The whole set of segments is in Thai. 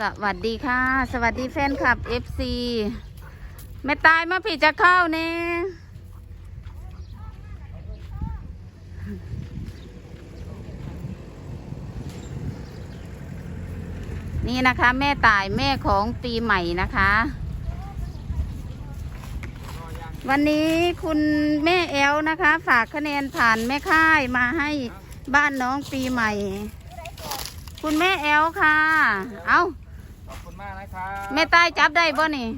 สวัสดีค่ะ สวัสดีแฟนคลับ FC แม่ตายมาผิดจะเข้าเนี่ยนี่นะคะ แม่ตายแม่ของปีใหม่นะคะ วันนี้คุณแม่แอลนะคะ ฝากคะแนนผ่านแม่ค่ายมาให้บ้านน้องปีใหม่ คุณแม่แอลค่ะ เอาขอบคุณมา ครับแม่ใต้จับได้บ่นี่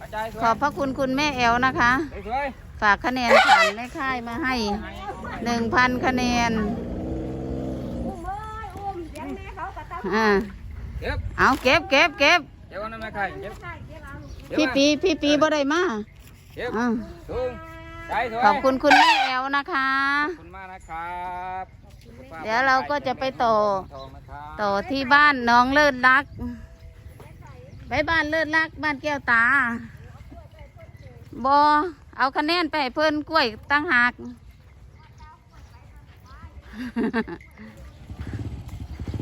อาจารย์สวยขอบพระคุณคุณแม่แอลนะคะ สวยฝากคะแนนผ่านแม่ค่ายมาให้หนึ่งพันคะแนน อุ้มเอ้ยอุ้มเลี้ยงแม่เขากระตับอ่าเก็บเอาเก็บเก็บเก็บเก็บกันนะแม่ไข่เก็บใช่เดี๋ยวเอาลูกเก็บพี่ปีพี่ปีบ่ได้มาเก็บอ่าสูงใจสวยขอบคุณคุณแม่แอลนะคะ ขอบคุณมากนะครับสุขภพเดี๋ยวเราก็จะไปต่อ ทองนะครับต่อที่บ้านน้องเลิศรัก ไปบ้านเลิศรักบ้านแก้วตาบอเอาคะแนนไปให้เพิ่นกล้วยตั้งหาก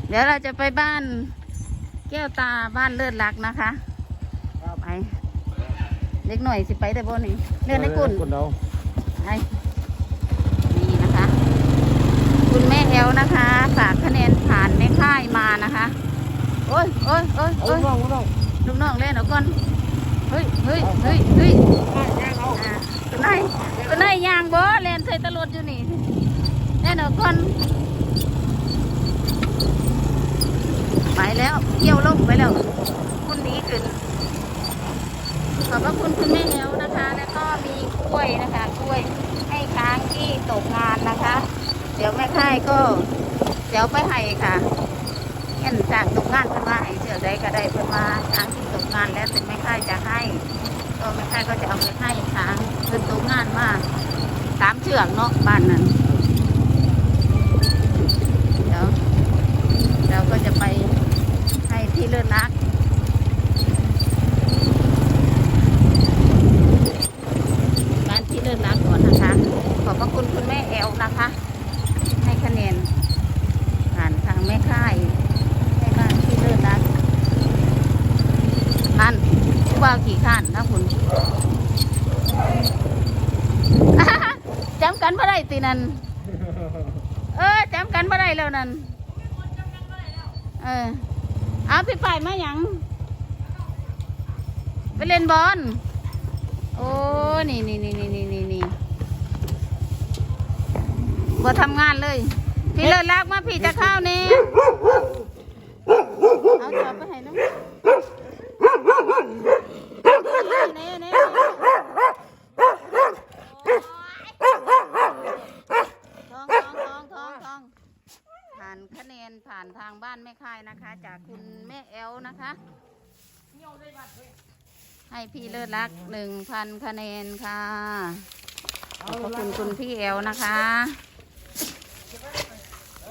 เดี๋ยวเราจะไปบ้านแก้วตาบ้านเลิศรักนะคะไปเล็กหน่อยสิไปได้บ่นี่เดินในกุ่นคุณเราไปนี่นะคะ คุณแม่แอลนะคะ ฝากคะแนนผ่านแม่ค่ายมานะคะ โอ้ยโอ้ยโอ้ยเอาโอ้ยน้องน้อง ลูกน้องเล่นเอาก่อน เฮ้ยเฮ้ยเฮ้ยเฮ้ยแย่งเอาอ่าตัวนายตัวนายยางบ่เล่นใส่ตลดอยู่นี่เล่นเอาก่อน ไปแล้วเกี่ยวลงไปแล้ว คุณหนี้ขึ้น ขอบพระคุณคุณแม่แอลนะคะ แล้วก็มีกล้วยนะคะ กล้วยให้ค้างที่ตกงานนะคะ เดี๋ยวแม่ค่ายก็เดี๋ยวไปให้ค่ะ เห็นจากตกงานเพิ่นมาให้เชือกใดก็ได้เพื่อนมาช้างที่ตกงานแล้วถึงไม่ค่ายจะให้ก็ไม่ค่ายก็จะเอาไปให้ช้างเพื่อนตกงานมาสามเชือกเนาะบ้านนั้นเดี๋ยวเราก็จะไปให้ที่เลิศนัก บ้านที่เลิศรักก่อนนะคะ ขอบพระคุณคุณแม่แอลนะคะ ให้คะแนน ผ่านทางแม่ค่ายให้บ้านที่เลิศรักท่านผู้ว่าขี่ข้านนะคุณ จำ กันบ่ได้ตีนันเออจำกันบ่ได้แล้วนั่นเออเอาพี่ฝ่ายมาหยังไปเล่นบอลโอ้นี่นี่นี่นี่นี่นี่นี่บ่ทำงานเลย พี่เลิศลากมาพี่จะเข้านี่เอาจอบไปให้น้องนี่นี่ทองทองทองทองทองผ่านคะแนนผ่านทางบ้านแม่ค่ายนะคะ จากคุณแม่แอล นะคะ ให้พี่เลิศรักหนึ่งพันคะแนนค่ะ ขอบคุณคุณพี่แอลนะคะ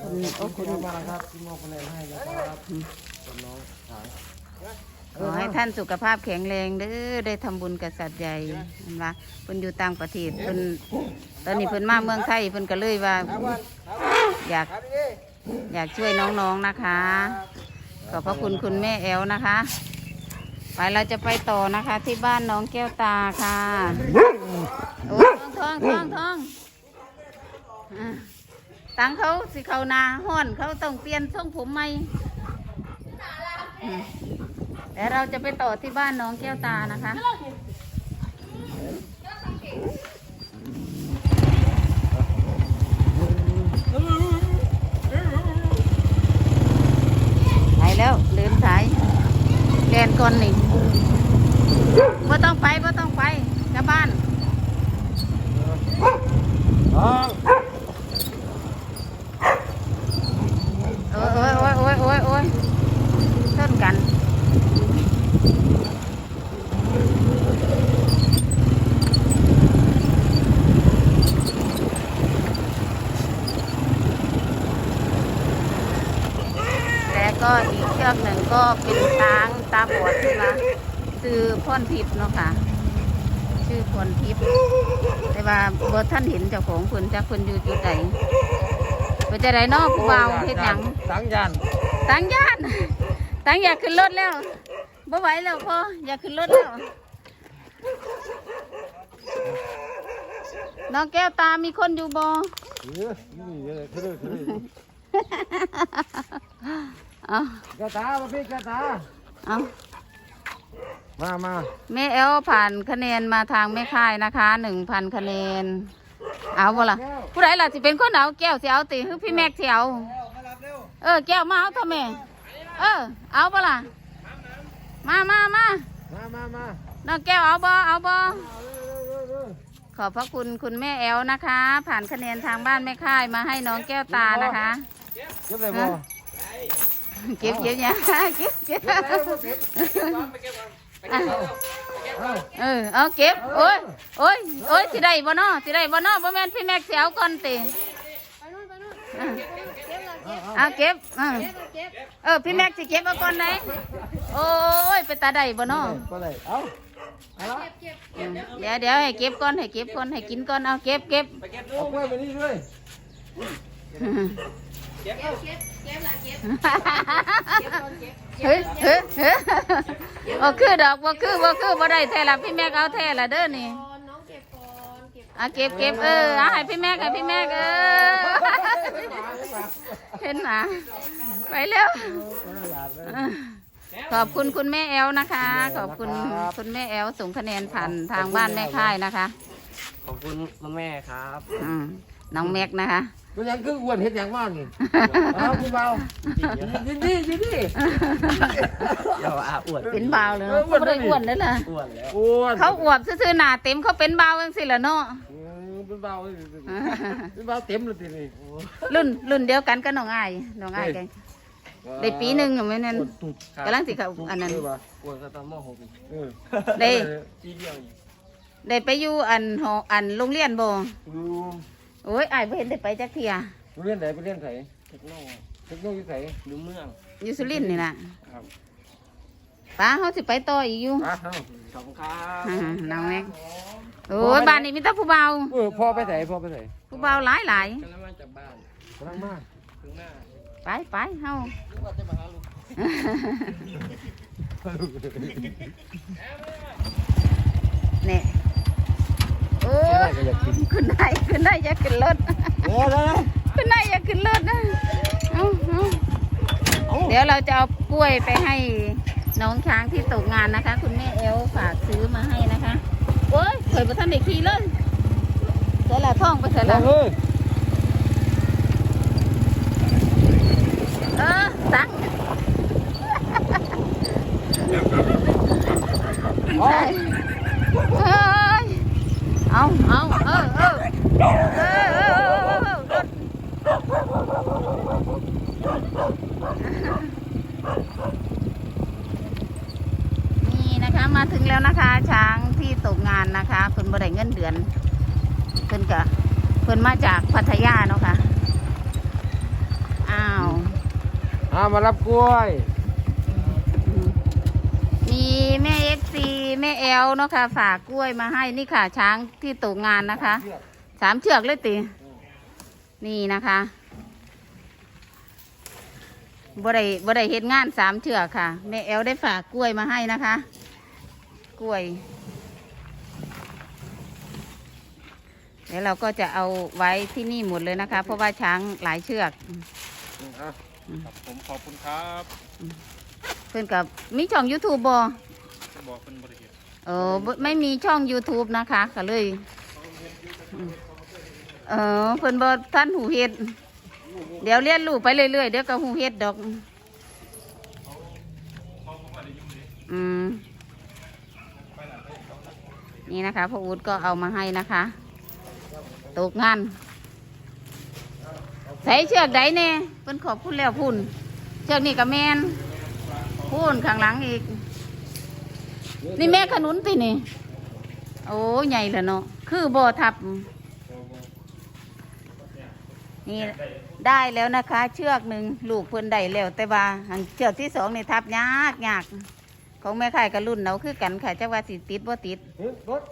คุณโอ้คุณมากครับคุณมอบคะแนนให้นะครับคุณน้องขายขอให้ท่านสุขภาพแข็งแรงเด้อได้ทำบุญกับสัตว์ใหญ่เห็นปะเพิ่นอยู่ต่างประเทศเพิ่นตอนนี้เพิ่นมาเมืองไทยเพิ่นก็เลยว่า อยากอยากช่วยน้องๆนนะคะ อบพระคุณคุณแม่แอลนะคะ ไปเราจะไปต่อนะคะที่บ้านน้องแก้วตาค่ะโอ้ทองทองทองทองอะตังเขาสิเขานาห้อนเขาต้องเปลี่ยนทรงผมใหม่อืมเดี๋ยวเราจะไปต่อที่บ้านน้องแก้วตานะคะ ไปแล้วเดิน สายแดนก่อนนี่บ่ต้องไปบ่ต้องไปกลับบ้าน ทอง โอ้ยโอ้ยโอ้ยโอ้ยโอ้ยชนกัน และก็ อีกเชือกหนึ่งก็เป็นช้างตาบอดใช่ไหมชื่อพ่อนทิพย์เนาะค่ะ ชื่อพรทิพย์แต่ว่าบ่ท่านเห็นเจ้าของเพิ่นจักเพิ่นอยู่จุดใดเพิ่นจะได้เนอกผู้บ่าวเฮ็ดหยังสังยานตังย่านตั้งอยากขึ้นรถแล้วบ่ไหวแล้วพ่ออยากขึ้นรถแล้วน้องแก้วตามีคนอยู่บ่เออนี่เลยคือเลยคือเลย เอากระตามาพี่กระตา เอามามาแม่แอลผ่านคะแนนมาทางแม่ค่ายนะคะหนึ่งพันคะแนน เอาบ่ล่ะ ผู้ใดล่ะสิเป็นคนเอาแก้วสิเอาติคือพี่แม็กสิเอาเออแก้วมาเอาทำไมเออ เอาบ่ล่ะ มามามามามามาน้องแก้วเอาบ่เอาบ่เอาเร็วเร็วเร็วขอบพระคุณคุณแม่แอลนะคะ ผ่านคะแนนทางบ้านแม่ค่ายมาให้น้องแก้วตานะคะเก็บเลยบ่ เก็บเก็บเนี่ยเก็บเก็บ เก็บแล้วเก็บเอา เออเอาเก็บโอ้ยโอ้ยโอ้ยสิได้บ่เนาะสิได้บ่เนาะบ่แม่นพี่แม็กสิเอาก่อนติ ไปนู่นไปนู่น เออ เก็บเลยเก็บ เอาเก็บเออ เก็บเก็บ เออพี่แม็กสิเก็บเอาก่อนไหนโอ้ยไปตาได้บ่เนาะ ก็ได้เอาเอาละ เก็บ อืมเดี๋ยวเดี๋ยวให้เก็บก่อนให้เก็บก่อนให้กินก่อนเอาเก็บเก็บ เอากล้วยไปนี่ด้วย เก็บเก็บ เก็บละเก็บเฮ้ยเฮ้ยเฮ้ยบ่คือดอกบ่คือบ่คือบ่ได้แท้ละพี่แม็กเอาแท้ละเด้อนี่ก่อนน้องเก็บก่อนเก็บเอาเก็บเก็บเออเอาให้พี่แม็กให้พี่แม็กเออเห็นหนาไปเร็วขอบคุณคุณแม่แอลนะคะ ขอบคุณคุณแม่แอลส่งคะแนนผ่านทางบ้านแม่ค่ายนะคะ ขอบคุณพ่อแม่ครับ อืม น้องแม็กนะคะมันยังคืออ้วนเห็ดหยังบ้างนี่เอาคุณเบายินดียินดีอย่าว่าอวดเป็นเบาวเลยเนาะเขาไม่ได้อ้วนเลยล่ะอวดแล้วอ้วนเขาอวบซื่อๆหน้าเต็มเขาเป็นเบาวจังสิล่ะเนาะเออเป็นเบาเลยเป็นเบาเต็มเลยทีนี้รุ่นรุ่นเดียวกันกับน้องอ้ายน้องอ้ายกันได้ปีหนึ่งอยู่ไหมนั่นอ้วนตุ๊ดกำลังสิเขาอันนั้นเปล่าอวดก็ตอนม .6 อีกเออได้ปีเดียวอีกได้ไปอยู่อันหออันโรงเรียนบ่ดู โอ้ยอ้ายบ่เห็นได้ไปจักเที่ยไปเรียนไหนไปเรียนไหนเทคโนเทคโนโลยีไหนดูเมืองอยู่สุรินทร์นี่น่ะครับป้าเขาสิไปต่ออีกอยู่อะเอาขอบคุณครับอ่าน้องแม็กโอ้ยบ้านนี้มีแต่ผู้เบาเออพ่อไปไหนพ่อไปไหนผู้เบาหลายหลายกำลังมาจากบ้านกำลังมาถึงหน้าๆไปไปเฮาถึงว่าจะมาหาลูกเนี่ย โอ้ยขึ้นได้ขึ้นได้อย่าขึ้นรถเดี๋ยวเดี๋ยวขึ้นได้อย่าขึ้นรถนะเอาเอาเดี๋ยวเราจะเอากล้วยไปให้น้องช้างที่ตกงานนะคะ คุณแม่เอลฝากซื้อมาให้นะคะโอ้ยเคยประทันเด็กทีเลยเสร็จแล้วท่องไปเสร็จเดี๋แล้ยววเฮ้ยเออสั่งเอาเอ้ยเอาเอาเออเออเออเออเออเออนี่นะคะมา ถึงแล้วนะคะ ช้างที่ตกงานนะคะเพิ่นบ่ได้เงินเดือนเพิ่นกะเพิ่นมาจากพัทยาเนาะค่ะอ้าวอ่ามารับกล้วย มีแม่เอฟซีแม่แอลเนาะค่ะฝากกล้วยมาให้นี่ค่ะ ช้างที่ตกงานนะคะสามเชือกเลยติ นี่นะคะบ่ได้บ่ได้เฮ็ดงานสามเชือกค่ะ แม่แอลได้ฝากกล้วยมาให้นะคะก ล้วย เดี๋ยวเราก็จะเอาไว้ที่นี่หมดเลยนะคะ เพราะว่าช้างหลายเชือกอะครับผมขอบคุณครับเพื่อนกับมีช่อง YouTube บ่บอกเป็นบริเหตุเออบ่ไม่มีช่อง YouTube นะคะก็เลยอืมเออเพิ่นบ่ท่านหูเฮ็ดเดี๋ยวเรียนรู้ไปเรื่อยๆเดี๋ยวก็หูเฮ็ดดอกอืม นี่นะคะพ่ออูดก็เอามาให้นะคะตกงานใส่เชือกใดแน่เพิ่นขอบคุณแล้วพุ่น เชือกนี่ก็แมนพุ่นข้างหลังอีก นี่แม่ขนุนตินี่ โอ้ใหญ่แล้วเนาะคือบ่อทับ นี่ได้แล้วนะคะ เชือกหนึ่งลูกเพิ่นได้แล้วแต่ว่าเชือกที่สองนี่ทับยากยาก ของแม่ข่ายกับรุ่นเราคือกันค่ะจักว่าสิติดบ่ติดเฮ้ยรถ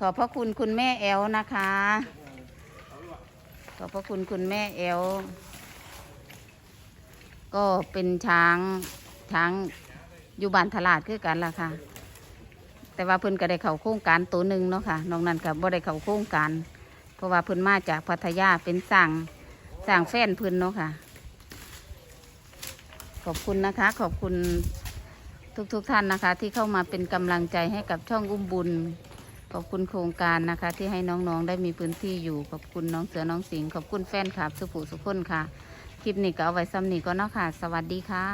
ขอบพระคุณคุณแม่แอลนะคะ ขอบพระคุณคุณแม่แอลก็เป็นช้างช้างอยู่บ้านตลาดคือกันล่ะค่ะ แต่ว่าเพิ่นก็ได้เข้าโครงการตัวหนึ่งเนาะค่ะนอกนั้นก็บ่ได้เข้าโครงการ เพราะว่าเพิ่นมาจากพัทยาเป็นสั่งสั่งแฟนเพิ่นเนาะค่ะข อบคุณนะคะ ขอบคุณทุกๆทท่านนะคะ ที่เข้ามาเป็นกำลังใจให้กับช่องอุ้มบุญ ขอบคุณโครงการนะคะ ที่ให้น้องๆได้มีพื้นที่อยู่ ขอบคุณน้องเสือน้องสิงห์ขอบคุณแฟนคลับสุภูสุขคนค่ะ คลิปนี้ก็เอาไว้ซ้ำนี้ก็เนาะค่ะ สวัสดีค่ะ